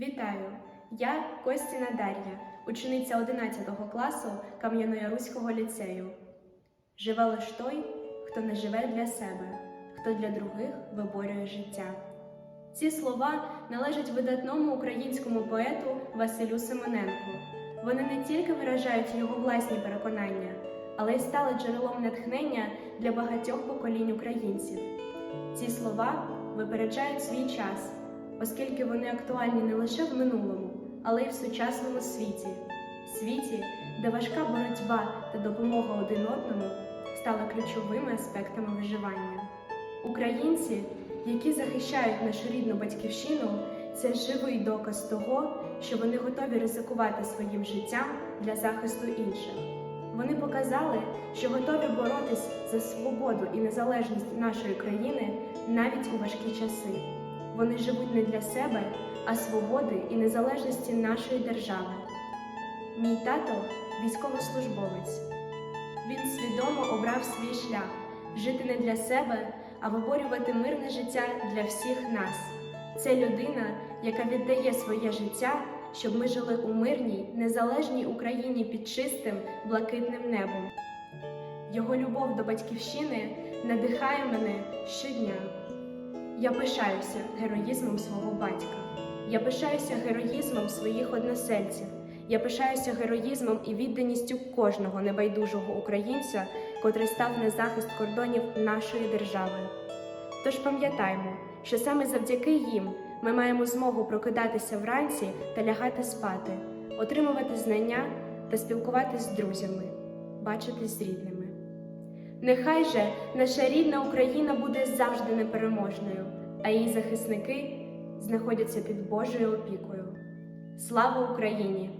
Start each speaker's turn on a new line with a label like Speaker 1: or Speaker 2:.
Speaker 1: Вітаю! Я Костіна Дар'я, учениця 11 класу Кам'янояруського ліцею. Живе лиш той, хто не живе для себе, хто для других виборює життя. Ці слова належать видатному українському поету Василю Симоненку. Вони не тільки виражають його власні переконання, але й стали джерелом натхнення для багатьох поколінь українців. Ці слова випереджають свій час, оскільки вони актуальні не лише в минулому, але й в сучасному світі, світі, де важка боротьба та допомога один одному стали ключовими аспектами виживання. Українці, які захищають нашу рідну батьківщину, це живий доказ того, що вони готові ризикувати своїм життям для захисту інших. Вони показали, що готові боротись за свободу і незалежність нашої країни навіть у важкі часи. Вони живуть не для себе, а свободи і незалежності нашої держави. Мій тато військовослужбовець. Він свідомо обрав свій шлях жити не для себе, а виборювати мирне життя для всіх нас. Це людина, яка віддає своє життя, щоб ми жили у мирній, незалежній Україні під чистим, блакитним небом. Його любов до батьківщини надихає мене щодня. Я пишаюся героїзмом свого батька. Я пишаюся героїзмом своїх односельців. Я пишаюся героїзмом і відданістю кожного небайдужого українця, котрий став на захист кордонів нашої держави. Тож пам'ятаймо, що саме завдяки їм ми маємо змогу прокидатися вранці та лягати спати, отримувати знання та спілкуватись з друзями, бачитись з рідними. Нехай же наша рідна Україна буде завжди непереможною, а її захисники знаходяться під Божою опікою. Слава Україні!